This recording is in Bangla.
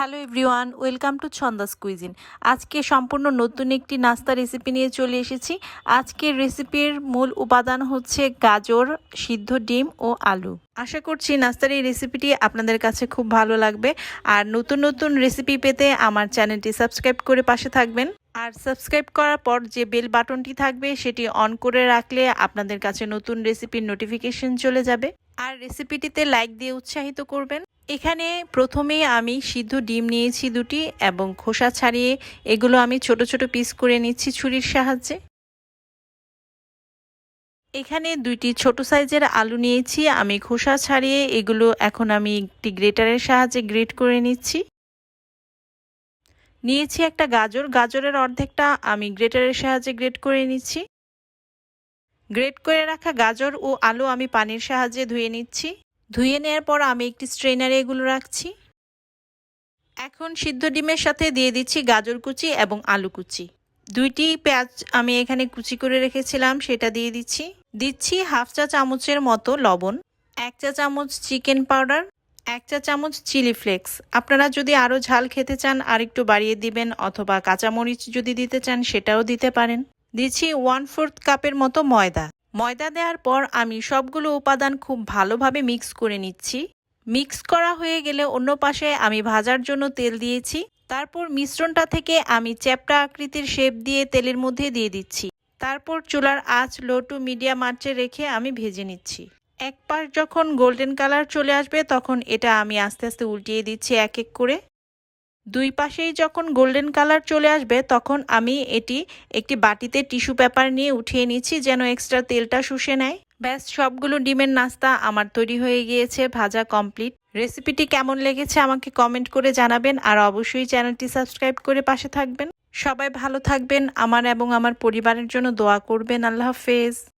Hello everyone, welcome to Chhanda's cuisine. আজকে সম্পূর্ণ নতুন একটি নাস্তা রেসিপি নিয়ে চলে এসেছি। আজকের রেসিপির মূল উপাদান হচ্ছে গাজর, সিদ্ধ ডিম ও আলু। আশা করছি নাস্তার এই রেসিপিটি আপনাদের কাছে খুব ভালো লাগবে। আর নতুন নতুন রেসিপি পেতে আমার চ্যানেলটি সাবস্ক্রাইব করে পাশে থাকবেন। আর সাবস্ক্রাইব করার পর যে বেল বাটনটি থাকবে, সেটি অন করে রাখলে আপনাদের কাছে নতুন রেসিপির নোটিফিকেশন চলে যাবে। আর রেসিপিটিতে লাইক দিয়ে উৎসাহিত করবেন। এখানে প্রথমেই আমি সিদ্ধ ডিম নিয়েছি দুটি এবং খোসা ছাড়িয়ে এগুলো আমি ছোট ছোট পিস করে নিচ্ছি ছুরির সাহায্যে। এখানে দুইটি ছোট সাইজের আলু নিয়েছি, আমি খোসা ছাড়িয়ে এগুলো এখন আমি একটি গ্রেটারের সাহায্যে গ্রেট করে নিচ্ছি। নিয়েছি একটা গাজর, গাজরের অর্ধেকটা আমি গ্রেটারের সাহায্যে গ্রেট করে নিচ্ছি। গ্রেট করে রাখা গাজর ও আলু আমি পানির সাহায্যে ধুয়ে নিচ্ছি। ধুয়ে নেওয়ার পর আমি একটি স্ট্রেনারে এগুলো রাখছি। এখন সিদ্ধ ডিমের সাথে দিয়ে দিচ্ছি গাজর কুচি এবং আলু কুচি। দুইটি পেঁয়াজ আমি এখানে কুচি করে রেখেছিলাম, সেটা দিয়ে দিচ্ছি। দিচ্ছি হাফ চা চামচের মতো লবণ, এক চা চামচ চিকেন পাউডার, এক চা চামচ চিলি ফ্লেক্স। আপনারা যদি আরও ঝাল খেতে চান আর একটু বাড়িয়ে দিবেন অথবা কাঁচামরিচ যদি দিতে চান, সেটাও দিতে পারেন। দিচ্ছি ওয়ান ফোর্থ কাপের মতো ময়দা। ময়দা দেওয়ার পর আমি সবগুলো উপাদান খুব ভালোভাবে মিক্স করে নিচ্ছি। মিক্স করা হয়ে গেলে অন্য পাশে আমি ভাজার জন্য তেল দিয়েছি। তারপর মিশ্রণটা থেকে আমি চ্যাপটা আকৃতির শেপ দিয়ে তেলের মধ্যে দিয়ে দিচ্ছি। তারপর চুলার আঁচ লো টু মিডিয়াম আঁচে রেখে আমি ভেজে নিচ্ছি। এক পাশ যখন গোল্ডেন কালার চলে আসবে তখন এটা আমি আস্তে আস্তে উল্টিয়ে দিচ্ছি এক এক করে। দুই পাশেই যখন গোল্ডেন কালার চলে আসবে, তখন আমি এটি একটি বাটিতে টিস্যু পেপার নিয়ে উঠিয়ে নিচ্ছি যেন এক্সট্রা তেলটা শুষে নেয়। ব্যাস, সবগুলো ডিমের নাস্তা আমার তৈরি হয়ে গিয়েছে, ভাজা কমপ্লিট। রেসিপিটি কেমন লেগেছে আমাকে কমেন্ট করে জানাবেন আর অবশ্যই চ্যানেলটি সাবস্ক্রাইব করে পাশে থাকবেন। সবাই ভালো থাকবেন, আমার এবং আমার পরিবারের জন্য দোয়া করবেন। আল্লাহ হাফেজ।